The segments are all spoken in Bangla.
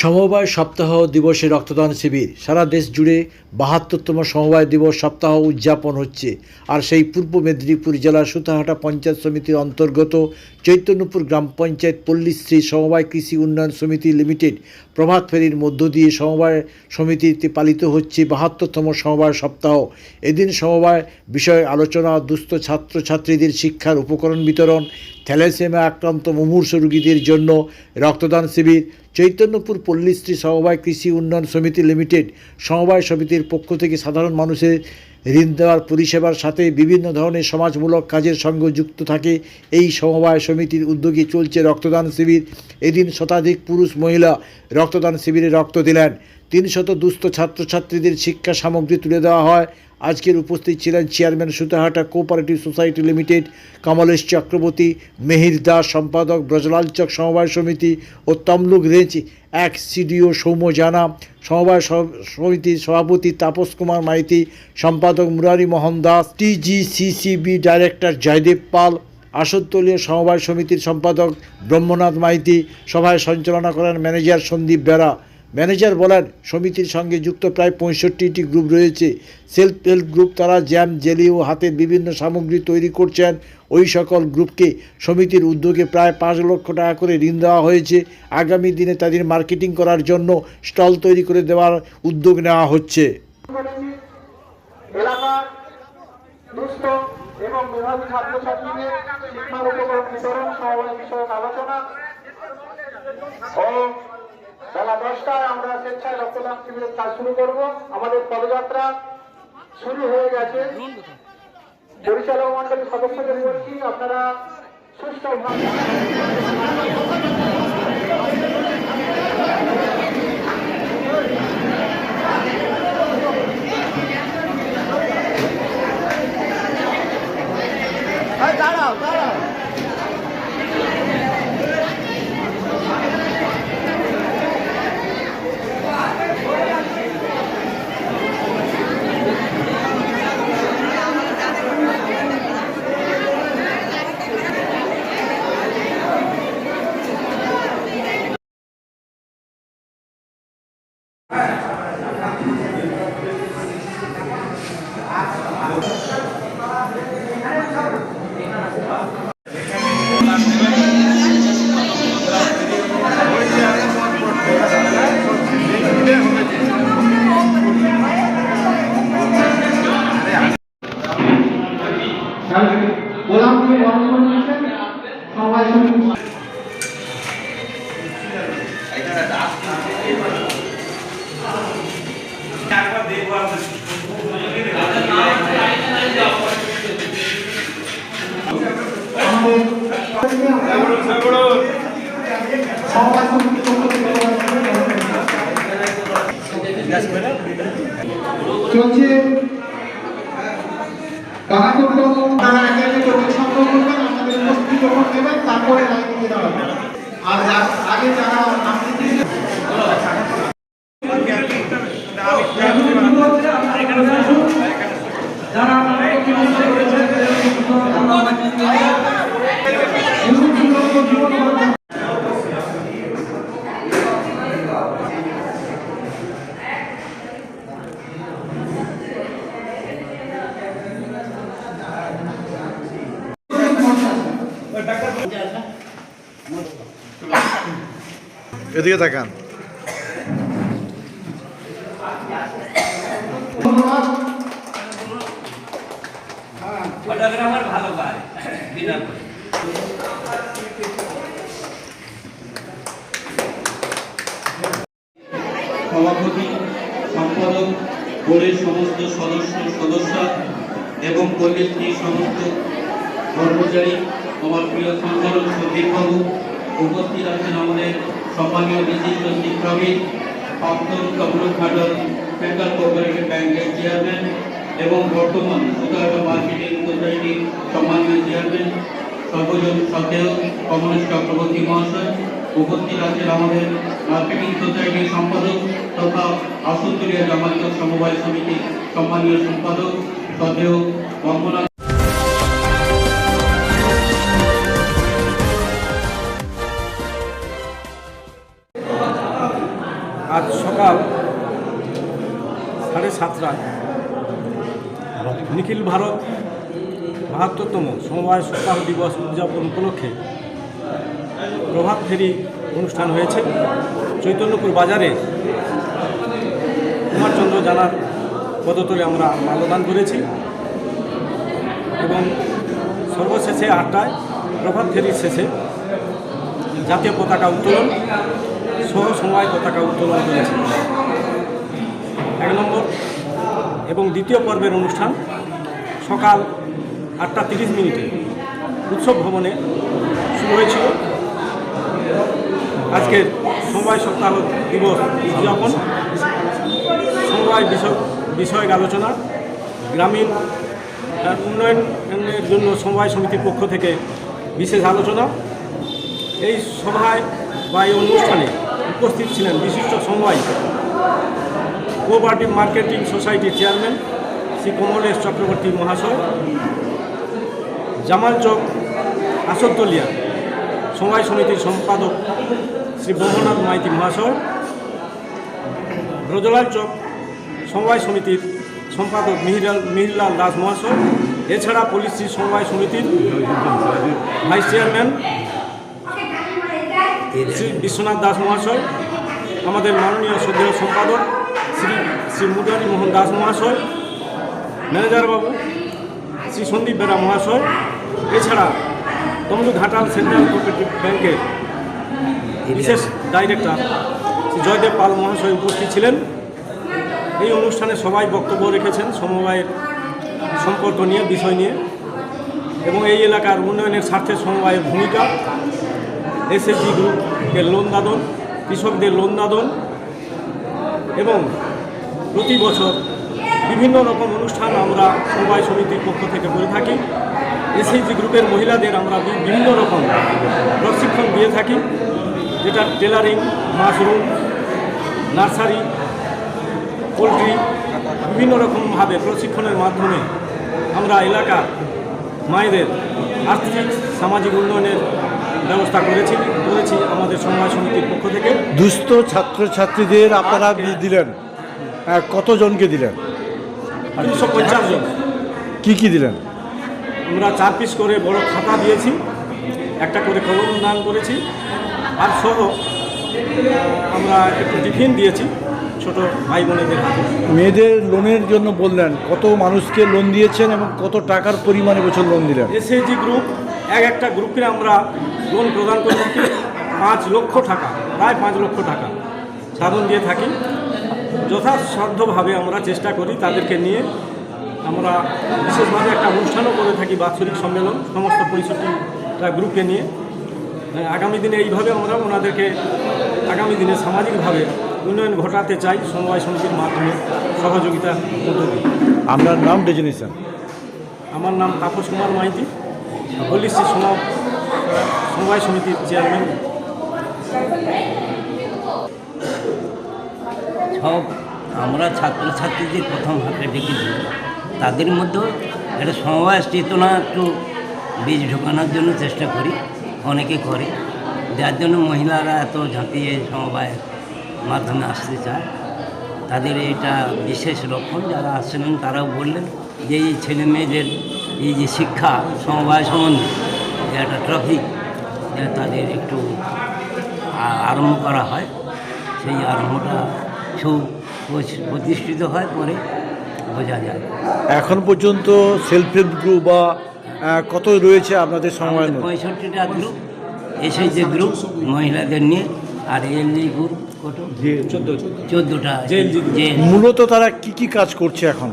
সমবায় সপ্তাহ দিবসে রক্তদান শিবির। সারা দেশ জুড়ে বাহাত্তরতম সমবায় দিবস সপ্তাহ উদযাপন হচ্ছে। আর সেই পূর্ব মেদিনীপুর জেলার সুতাহাটা পঞ্চায়েত সমিতির অন্তর্গত চৈতন্যপুর গ্রাম পঞ্চায়েত পল্লীশ্রী সমবায় কৃষি উন্নয়ন সমিতি লিমিটেড প্রভাত ফেরির মধ্য দিয়ে সমবায় সমিতিতে পালিত হচ্ছে বাহাত্তরতম সমবায় সপ্তাহ। এদিন সমবায় বিষয়ে আলোচনা দুস্থ ছাত্রছাত্রীদের শিক্ষার উপকরণ বিতরণ, থ্যালাসেমিয়া আক্রান্ত মুমূর্ষ রোগীদের জন্য রক্তদান শিবির, চৈতন্যপুর পল্লীশ্রী সমবায় কৃষি উন্নয়ন সমিতি লিমিটেড সমবায় সমিতির পক্ষ থেকে সাধারণ মানুষের ঋণ দেওয়ার পরিষেবার সাথে বিভিন্ন ধরনের সমাজমূলক কাজের সঙ্গে যুক্ত থাকে। এই সমবায় সমিতির উদ্যোগে চলছে রক্তদান শিবির। এদিন শতাধিক পুরুষ মহিলা রক্তদান শিবিরে রক্ত দিলেন। তিনশত দুস্থ ছাত্রছাত্রীদের শিক্ষা সামগ্রী তুলে দেওয়া হয়। আজকের উপস্থিত ছিলেন chairman Sutahata cooperative society limited, Kamlesh Chakraborty, Mihir Das, সম্পাদক ব্রজলাল চক সমবায় সমিতি ও তমলুক রেঞ্জ এক সিডিও সৌম্য জানা, সমবায় সমিতির সভাপতি তাপস কুমার মাইতি, সম্পাদক মুরারি মোহন দাস টিজিসিসিবি ডাইরেক্টর জয়দেব পাল আসরতলীয় সমবায় সমিতির সম্পাদক ব্রহ্মনাথ মাইতি, সভায় সঞ্চালনা করেন ম্যানেজার সন্দীপ বেরা। ম্যানেজার বলেন, সমিতির সঙ্গে যুক্ত প্রায় পঁয়ষট্টিটি গ্রুপ রয়েছে। সেলফ হেল্প গ্রুপ তারা জ্যাম, জেলি ও হাতের বিভিন্ন সামগ্রী তৈরি করছেন। ওই সকল গ্রুপকে সমিতির উদ্যোগে প্রায় পাঁচ লক্ষ টাকা করে ঋণ দেওয়া হয়েছে। আগামী দিনে তাদের মার্কেটিং করার জন্য স্টল তৈরি করে দেওয়ার উদ্যোগ নেওয়া হচ্ছে। এবং বেলা দশটায় আমরা স্বেচ্ছায় রক্তদান শিবিরের কাজ শুরু করব। আমাদের পদযাত্রা শুরু হয়ে গেছে। পরিচালক মন্ডলীর সদস্যদের বলছি, আপনারা সুস্থ গোলাম あ。তারপরে আর আগে যারা নাম দিয়েছে যারা জীবন এদিকে তাকান। ফটোগ্রাফার ভালো পায় বিনা করে সভাপতি সম্পাদক বোর্ডের সমস্ত সদস্য সদস্য এবং কলেজটি সমস্ত কর্মচারী আমার প্রিয় সঞ্চালক সন্দীপবাবু উপস্থিত আছেন আমাদের সম্মানীয় বিশিষ্ট শিক্ষাবিদ প্রাক্তন খাডল সেন্ট্রাল কোঅপারেটিভ ব্যাংকের চেয়ারম্যান এবং বর্তমান সুতারটা মার্কেটিং সোসাইটির সম্মানীয় চেয়ারম্যান, সর্বজন সত্ত্বেও কমলেশ চক্রবর্তী মহাশয়, উপস্থিত আছেন আমাদের মার্কেটিং সোসাইটির সম্পাদক তথা আসুতরিয়া জামাত সমবায় সমিতির সম্মানীয় সম্পাদক সত্ত্বেও বঙ্গনাথ সাতটায় নিখিল ভারত বাহাত্তরতম সমবায় সপ্তাহ দিবস উদযাপন উপলক্ষে প্রভাত ফেরি অনুষ্ঠান হয়েছে। চৈতন্যপুর বাজারে কুমারচন্দ্র জানার পদতলে আমরা মাল্যদান করেছি এবং সর্বশেষে আটটায় প্রভাত ফেরির শেষে জাতীয় পতাকা উত্তোলন সহ সময় পতাকা উত্তোলন করেছে। এক নম্বর এবং দ্বিতীয় পর্বের অনুষ্ঠান সকাল আটটা তিরিশ মিনিটে। উৎসব ভবনে শুরু হয়েছিল। আজকের সমবায় সপ্তাহ দিবস উদযাপন। সমবায় বিষয়, বিষয়ক আলোচনা। গ্রামীণ উন্নয়নের জন্য সমবায় সমিতির পক্ষ থেকে বিশেষ আলোচনা। এই সভায় বা এই অনুষ্ঠানে উপস্থিত ছিলেন বিশিষ্ট সমবায় কোঅপারেটিভ মার্কেটিং সোসাইটির চেয়ারম্যান শ্রী কমলেশ চক্রবর্তী মহাশয়, জামাল চক আসরতলিয়া সমবায় সমিতির সম্পাদক শ্রী ব্রহ্মনাথ মাইতি মহাশয়, ব্রজলাল চক সমবায় সমিতির সম্পাদক মিহিরাল মিহিরলাল দাস মহাশয়, এছাড়া পলিসি সমবায় সমিতির ভাইস চেয়ারম্যান শ্রী বিশ্বনাথ দাস মহাশয়, আমাদের মাননীয় শ্রদ্ধেয় সম্পাদক শ্রী শ্রী মুরারি মোহন দাস মহাশয়, ম্যানেজার বাবু, শ্রী সন্দীপ বেরা মহাশয়, এছাড়া তমলুক ঘাটাল সেন্ট্রাল কোঅপারেটিভ ব্যাংকের বিশেষ ডাইরেক্টর শ্রী জয়দেব পাল মহাশয় উপস্থিত ছিলেন। এই অনুষ্ঠানে সবাই বক্তব্য রেখেছেন সমবায়ের সম্পর্ক নিয়ে, বিষয় নিয়ে, এবং এই এলাকার উন্নয়নের স্বার্থে সমবায়ের ভূমিকা, এসএসজি গ্রুপের লোন দাদন, কৃষকদের লোন দাদন, এবং প্রতি বছর বিভিন্ন রকম অনুষ্ঠান আমরা সমবায় সমিতির পক্ষ থেকে করে থাকি। এসএইচজি গ্রুপের মহিলাদের আমরা বিভিন্ন রকম প্রশিক্ষণ দিয়ে থাকি যেটা টেলারিং মাশরুম নার্সারি পোলট্রি বিভিন্ন রকমভাবে প্রশিক্ষণের মাধ্যমে আমরা এলাকার মায়েদের আর্থিক সামাজিক উন্নয়নের ব্যবস্থা করেছি করেছি আমাদের সমবায় সমিতির পক্ষ থেকে। দুস্থ ছাত্রছাত্রীদের আপনারা দিলেন। কতজনকে দিলেন? তিনশো পঞ্চাশ জন। কি কি দিলেন? আমরা চার পিস করে বড় খাতা দিয়েছি একটা করে কলম দান করেছি আর সহ আমরা একটু টিফিন দিয়েছি ছোট ভাই বোনেদের হাতে। মেয়েদের লোনের জন্য বললেন কত মানুষকে লোন দিয়েছেন এবং কত টাকার পরিমাণে বছর লোন দিলেন? এসএজি গ্রুপ এক একটা গ্রুপকে আমরা লোন প্রদান করে থাকি পাঁচ লক্ষ টাকা প্রায় পাঁচ লক্ষ টাকা সাধন দিয়ে থাকি। যথাসাধ্যভাবে আমরা চেষ্টা করি তাদেরকে নিয়ে। আমরা বিশেষভাবে একটা অনুষ্ঠানও করে থাকি বাৎসরিক সম্মেলন সমস্ত পঁয়ষট্টিটা গ্রুপকে নিয়ে। আগামী দিনে এইভাবে আমরা ওনাদেরকে আগামী দিনে সামাজিকভাবে উন্নয়ন ঘটাতে চাই সমবায় সমিতির মাধ্যমে সহযোগিতা আপনার নাম ডেজিনেশন আমার নাম তাপস কুমার মাইতি সমাজ সমবায় সমিতির চেয়ারম্যান। সব আমরা ছাত্রছাত্রীদের প্রথম হাতে ডেকেছি। তাদের মধ্যেও একটা সমবায় চেতনা, একটু বীজ ঢোকানোর জন্য চেষ্টা করি, অনেকে করে। যার জন্য মহিলারা এত ঝাঁপিয়ে সমবায়ের মাধ্যমে আসতে চায়। তাদের এটা বিশেষ লক্ষণ, যারা আসছিলেন তারাও বললেন যে এই ছেলে মেয়েদের এই যে শিক্ষা সমবায় সম্বন্ধে যে একটা ট্রফিক তাদের একটু আরম্ভ করা হয়। সেই আরম্ভটা সু প্রতিষ্ঠিত হয় পরে বোঝা যায়। এখন পর্যন্ত সেলফ হেল্প গ্রুপ বা কত রয়েছে আপনাদের মধ্যে? পঁয়ষট্টিটা গ্রুপ এসে যে গ্রুপ মহিলাদের নিয়ে আর এলজি গ্রুপ কত? চোদ্দ। চোদ্দোটা মূলত তারা কি কি কাজ করছে এখন?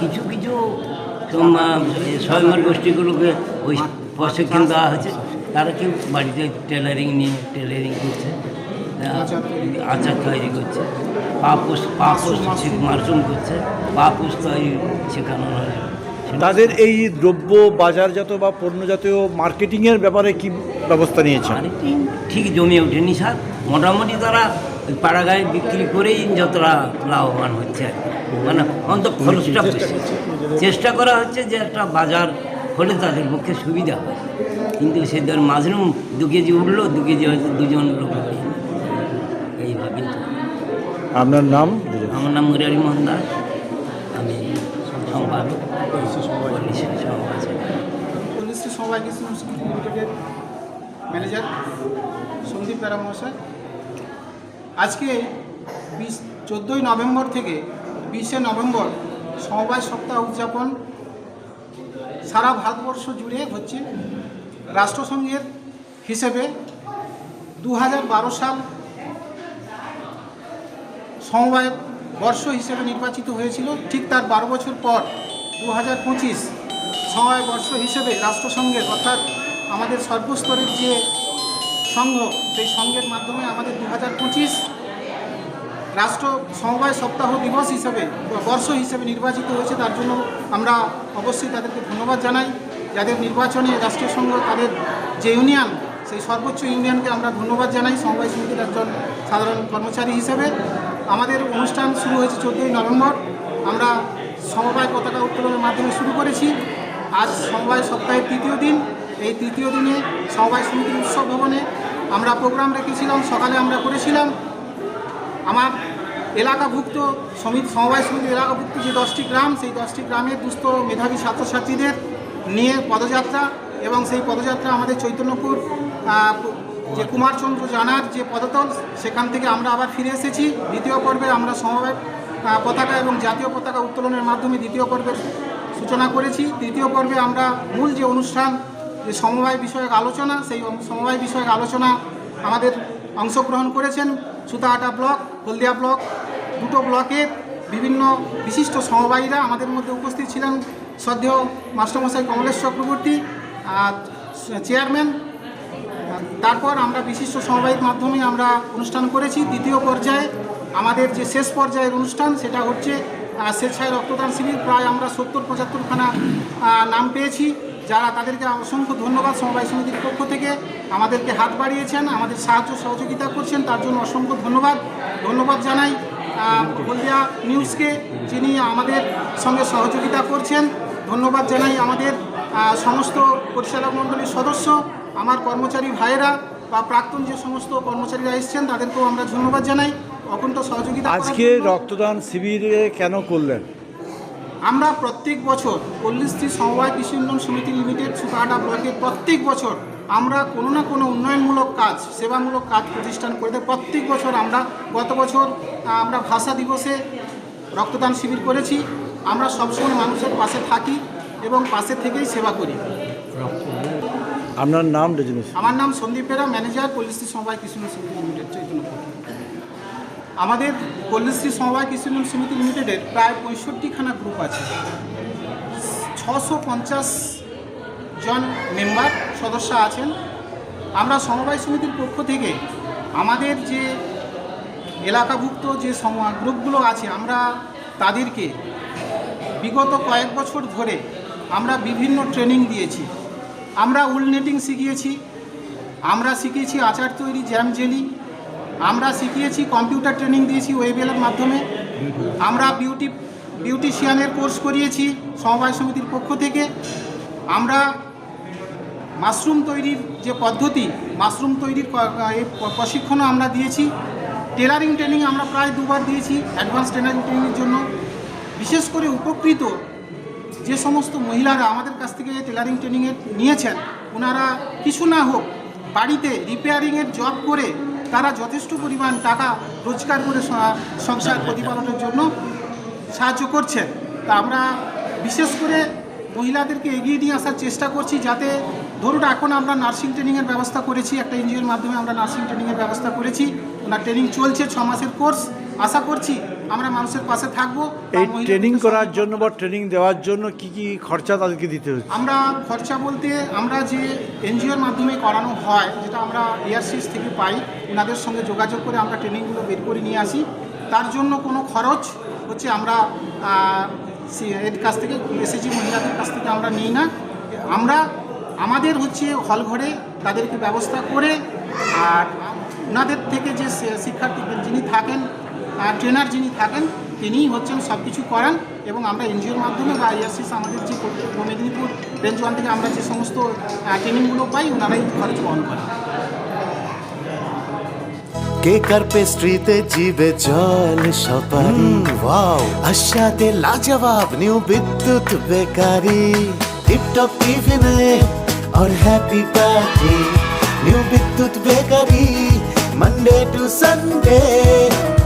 কিছু কিছু স্বয়ংবর গোষ্ঠীগুলোকে ওই প্রশিক্ষণ দেওয়া হয়েছে। তারা কেউ বাড়িতে টেলারিং নিয়ে টেলারিং করছে। আচার তৈরি করছে। পাপুস পাপুস মার্চুম করছে। পাপুস তৈরি শেখানো হয়। তাদের এই দ্রব্য বাজারজাত বা পণ্যজাতীয় মার্কেটিংয়ের ব্যাপারে কি ব্যবস্থা নিয়েছে মার্কেটিং ঠিক জমিয়ে ওঠেনি স্যার। মোটামুটি তারা পাড়াগায় বিক্রি করেই যতটা লাভবান হচ্ছে মানে অন্তত খরচটা বেশি। চেষ্টা করা হচ্ছে যে একটা বাজার হলে তাদের পক্ষে সুবিধা হয়। কিন্তু সেদের মাঝরুম দু কেজি উঠল দু কেজি হয়তো দুজন লোক খেয়ে নিল। এইভাবে কিন্তু আপনার নাম? আমার নাম মুরারি মোহন দাস আমি সম্পাদক লিমিটেডের ম্যানেজার সন্দীপ বেরা মহাশয়। আজকে বিশ চোদ্দোই নভেম্বর থেকে বিশে নভেম্বর সমবায় সপ্তাহ উদযাপন সারা ভারতবর্ষ জুড়ে হচ্ছে। রাষ্ট্রসংঘের হিসেবে দু হাজার বারো সাল সমবায় বর্ষ হিসেবে নির্বাচিত হয়েছিল। ঠিক তার বারো বছর পর দু হাজার পঁচিশ সমবায় বর্ষ হিসেবে রাষ্ট্রসংঘের অর্থাৎ আমাদের সর্বস্তরের যে সংঘ, সেই সংঘের মাধ্যমে আমাদের দু হাজার পঁচিশ রাষ্ট্র সমবায় সপ্তাহ দিবস হিসেবে বর্ষ হিসেবে নির্বাচিত হয়েছে, তার জন্য আমরা অবশ্যই তাদেরকে ধন্যবাদ জানাই। যাদের নির্বাচনে রাষ্ট্রীয় সংঘ তাদের যে ইউনিয়ন, সেই সর্বোচ্চ ইউনিয়নকে আমরা ধন্যবাদ জানাই। সমবায় সমিতির একজন সাধারণ কর্মচারী হিসেবে। আমাদের অনুষ্ঠান শুরু হয়েছে চোদ্দোই নভেম্বর। আমরা সমবায় পতাকা উত্তোলনের মাধ্যমে শুরু করেছি। আজ সমবায় সপ্তাহের তৃতীয় দিন। এই তৃতীয় দিনে সমবায় সমিতির উৎসব ভবনে আমরা প্রোগ্রাম রেখেছিলাম, সকালে আমরা করেছিলাম। আমার এলাকাভুক্ত সমিতি, সমবায় সমিতির এলাকাভুক্ত যে দশটি গ্রাম, সেই দশটি গ্রামের দুস্থ মেধাবী ছাত্রছাত্রীদের নিয়ে পদযাত্রা এবং সেই পদযাত্রা আমাদের চৈতন্যপুর কুমারচন্দ্র জানার যে পদতল, সেখান থেকে আমরা আবার ফিরে এসেছি। দ্বিতীয় পর্বে আমরা সমবায় পতাকা এবং জাতীয় পতাকা উত্তোলনের মাধ্যমে দ্বিতীয় পর্বের সূচনা করেছি। তৃতীয় পর্বে আমরা মূল যে অনুষ্ঠান, যে সমবায় বিষয়ক আলোচনা, সেই সমবায় বিষয়ক আলোচনা আমাদের অংশগ্রহণ করেছেন সুতাহাটা ব্লক, হলদিয়া ব্লক, দুটো ব্লকের বিভিন্ন বিশিষ্ট সমবায়ীরা আমাদের মধ্যে উপস্থিত ছিলেন। শ্রদ্ধেয় মাস্টারমশাই কমলেশ চক্রবর্তী আর চেয়ারম্যান তারপর আমরা বিশিষ্ট সমবায়ের মাধ্যমে আমরা অনুষ্ঠান করেছি। দ্বিতীয় পর্যায়ে আমাদের যে শেষ পর্যায়ের অনুষ্ঠান, সেটা হচ্ছে স্বেচ্ছায় রক্তদান শিবির। প্রায় আমরা সত্তর পঁচাত্তরখানা নাম পেয়েছি, যারা তাদেরকে অসংখ্য ধন্যবাদ সমবায় সমিতির পক্ষ থেকে। আমাদেরকে হাত বাড়িয়েছেন, আমাদের সাহায্য সহযোগিতা করছেন, তার জন্য অসংখ্য ধন্যবাদ। ধন্যবাদ জানাই হলদিয়া নিউজকে, যিনি আমাদের সঙ্গে সহযোগিতা করছেন। ধন্যবাদ জানাই আমাদের সমস্ত পরিচালক মণ্ডলীর সদস্য। আমার কর্মচারী ভাইয়েরা বা প্রাক্তন যে সমস্ত কর্মচারীরা এসেছেন তাদেরকেও আমরা ধন্যবাদ জানাই। অকুণ্ঠ সহযোগিতা আজকে রক্তদান শিবিরে কেন করলেন? আমরা প্রত্যেক বছর পল্লীশ্রী সমবায় কৃষি উন্নয়ন সমিতি লিমিটেড সুকাহাটা ব্লকে প্রত্যেক বছর আমরা কোনো না কোনো উন্নয়নমূলক কাজ সেবামূলক কাজ প্রতিষ্ঠান করে থাকি। প্রত্যেক বছর আমরা গত বছর আমরা ভাষা দিবসে রক্তদান শিবির করেছি। আমরা সবসময় মানুষের পাশে থাকি এবং পাশে থেকেই সেবা করি। আপনার নাম রেজনেশ আমার নাম সন্দীপ বেরা ম্যানেজার পল্লীশ্রী সমবায় কৃষি সমিতি লিমিটেড আমাদের পল্লীশ্রী সমবায় কৃষি সমিতি লিমিটেডের প্রায় পঁয়ষট্টিখানা গ্রুপ আছে। ছশো পঞ্চাশ জন মেম্বার সদস্য আছেন। আমরা সমবায় সমিতির পক্ষ থেকে আমাদের যে এলাকাভুক্ত যে গ্রুপগুলো আছে, আমরা তাদেরকে বিগত কয়েক বছর ধরে আমরা বিভিন্ন ট্রেনিং দিয়েছি। আমরা উল নেটিং শিখিয়েছি, আমরা শিখিয়েছি আচার তৈরি জ্যাম জেলি আমরা শিখিয়েছি কম্পিউটার ট্রেনিং দিয়েছি ওয়েবেলের মাধ্যমে, আমরা বিউটি বিউটিশিয়ানের কোর্স করিয়েছি সমবায় সমিতির পক্ষ থেকে, আমরা মাশরুম তৈরির যে পদ্ধতি মাশরুম তৈরির প্রশিক্ষণও আমরা দিয়েছি টেলারিং ট্রেনিং আমরা প্রায় দুবার দিয়েছি অ্যাডভান্স টেলারিং ট্রেনিংয়ের জন্য, বিশেষ করে উপকৃত যে সমস্ত মহিলারা আমাদের কাছ থেকে টেলারিং ট্রেনিংয়ে নিয়েছেন ওনারা কিছু না হোক বাড়িতে রিপেয়ারিংয়ের জব করে তারা যথেষ্ট পরিমাণ টাকা রোজগার করে সংসার প্রতিপালনের জন্য সাহায্য করছেন। তা আমরা বিশেষ করে মহিলাদেরকে এগিয়ে নিয়ে আসার চেষ্টা করছি যাতে ধরুন এখন আমরা নার্সিং ট্রেনিংয়ের ব্যবস্থা করেছি, একটা এনজিওর মাধ্যমে আমরা নার্সিং ট্রেনিংয়ের ব্যবস্থা করেছি, ওনার ট্রেনিং চলছে ছ মাসের কোর্স আশা করছি আমরা মানুষের পাশে থাকব এই ট্রেনিং করার জন্য বা ট্রেনিং দেওয়ার জন্য কি কি খরচা তাদেরকে দিতে হচ্ছে? আমরা খরচা বলতে আমরা যে এনজিওর মাধ্যমে করানো হয় যেটা আমরা এয়ারসিস থেকে পাই ওনাদের সঙ্গে যোগাযোগ করে আমরা ট্রেনিংগুলো বের করে নিয়ে আসি। তার জন্য কোনো খরচ হচ্ছে আমরা এর কাছ থেকে এসএসজি মহিলাদের কাছ থেকে আমরা নিই না। আমরা আমাদের হচ্ছে হল ঘরে তাদেরকে ব্যবস্থা করে আর ওনাদের থেকে যে শিক্ষার্থী যিনি থাকেন ট্রেনার যিনি থাকেন তিনিই হচ্ছেন সব কিছু করান এবং আমরা এনজিওর মাধ্যমে বা আইআরসিস আমাদের যে পূর্ব মেদিনীপুর রেঞ্জ ওয়ান থেকে আমরা যে সমস্ত ট্রেনিংগুলো পাই ওনারাই খরচ বহন করেন কেক আর পেস্ট্রিতে জিবে জল সপারি ওয়াও আশাতে লাজবাব নিউ বিদ্যুৎ বেকারি টিপটপ টিফিনে और happy party new Bidyut bakery Monday to Sunday